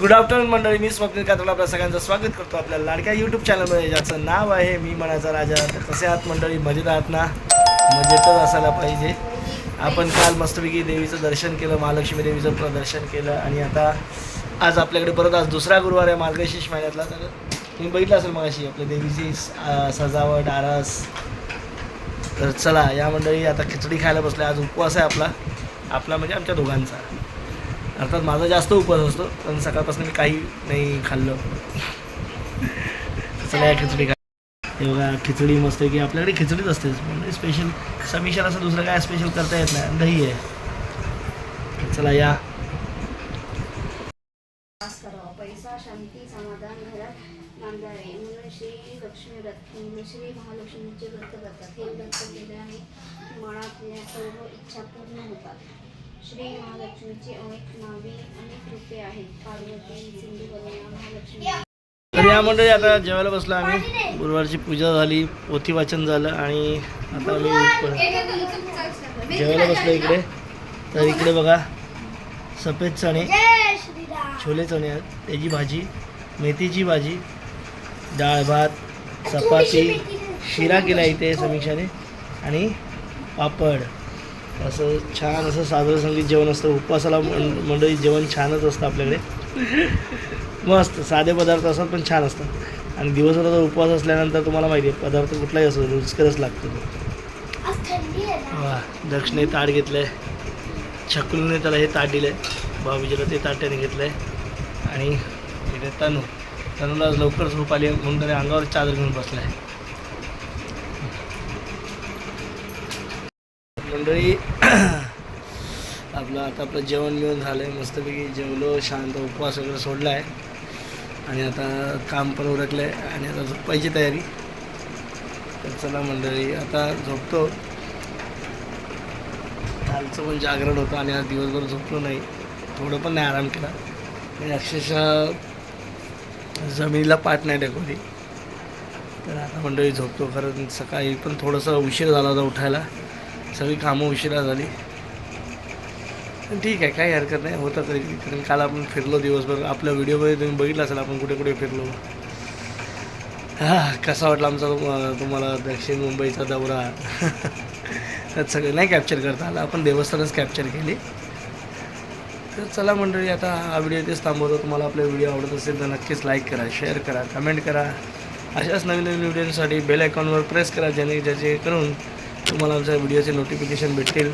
Good afternoon मंडळी. मी स्वप्नील कातोला आपल्या सगळ्यांचं स्वागत करतो आपल्या लाडक्या यूट्यूब चॅनलमध्ये ज्याचं नाव आहे मी मनाचा राजा. तर कसे आहात मंडळी? मजेत आहात ना? मजेतच असायला पाहिजे. आपण काल मस्तपैकी देवीचं दर्शन केलं महालक्ष्मी देवीचं प्रदर्शन केलं आणि आता आज आपल्याकडे परत आज दुसरा गुरुवार आहे मार्गशीर्ष महिन्यातला. तर तुम्ही बघितलं असेल मग अशी आपल्या देवीची सजावट आरास. तर चला या मंडळी आता खिचडी खायला बसले आज उपवास आहे आपला. आपला म्हणजे आमच्या दोघांचा. अर्थात माझा जास्त उपवास असतो पण सकाळपासून मी काही नाही खाल्लं. सगळ्या खिचडी खा हे खिचडी मस्त की आपल्याकडे खिचडीच असते म्हणजे स्पेशल समिशन असं दुसरं काय स्पेशल करता येत नाही. दही आहे. चला या. पैसा शांती समाधान घरात नांदावे म्हणून श्री लक्ष्मी व्रत म्हणजे श्री महालक्ष्मीचे व्रत करतात. हे व्रत केल्याने मनातल्या सर्व इच्छा पूर्ण होतात. श्री महालक्ष्मीची अनेक नावे अनेक रूपे आहेत. पार्वती सिंधुकन्या महालक्ष्मी. तर या मंडळी आता जेवायला बसलो आम्ही. गुरुवारची पूजा झाली पोथी वाचन झालं आणि आता आम्ही जेवायला बसलो इकडे. तर इकडे बघा सफेद चणे छोले चणे आहेत. त्याची भाजी मेथीची भाजी डाळ भात चपाती शिरा केला इथे समीक्षाने. आणि पापड. असं छान असं साधं संगीत जेवण असतं. उपवासाला मंडळी जेवण छानच असतं आपल्याकडे. मस्त साधे पदार्थ असतात पण छान असतात. आणि दिवसभराचा उपवास असल्यानंतर तुम्हाला माहिती आहे पदार्थ कुठलाही असो रुचकरच लागतो. वा दक्षिणे ताट घेतलं आहे छकुलीने त्याला हे ताट दिलं आहे भाऊजीला ते ताट त्याने घेतलं आहे आणि इथे तनू. तनूला लवकर झोप आली म्हणून त्याने अंगावर चादर घेऊन बसला आहे मंडळी आपलं आता आपलं जेवण बिवण झालं आहे मस्तपैकी जेवलो शांत उपवास वगैरे सोडला आहे आणि आता काम पण उरकलं आहे आणि आता झोपायची तयारी. तर चला मंडळी आता झोपतो. कालचं पण जागरण होतं आणि आज दिवसभर झोपलो नाही. थोडं पण नाही आराम केला. आणि अक्षरशः जमिनीला पाठ नाही टेकवली तर आता मंडळी झोपतो कारण सकाळी पण थोडंसं उशीर झाला होता उठायला. सगळी कामं उशिरा झाली. पण ठीक आहे काही हरकत नाही होतं तरी कारण काल आपण फिरलो दिवसभर. आपल्या व्हिडिओमध्ये तुम्ही बघितलं असेल आपण कुठे कुठे फिरलो. हां कसा वाटला आमचा तुम्हाला दक्षिण मुंबईचा दौरा? त्यात सगळं नाही कॅप्चर करता आलं. आपण देवस्थानच कॅप्चर केली. तर चला मंडळी आता हा व्हिडिओ इथेच थांबवतो. तुम्हाला आपले व्हिडिओ आवडत असेल तर नक्कीच लाईक करा शेअर करा कमेंट करा. अशाच नवीन नवीन व्हिडिओसाठी बेल आयकॉनवर प्रेस करा ज्याने ज्याचे करून तुम्हाला आमच्या व्हिडिओचे नोटिफिकेशन भेटतील.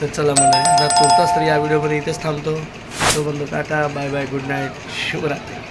तर चला म्हणा तुर्तास तर या व्हिडिओमध्ये इथेच थांबतो. तो बंद tata bye bye good night शुभरात्री.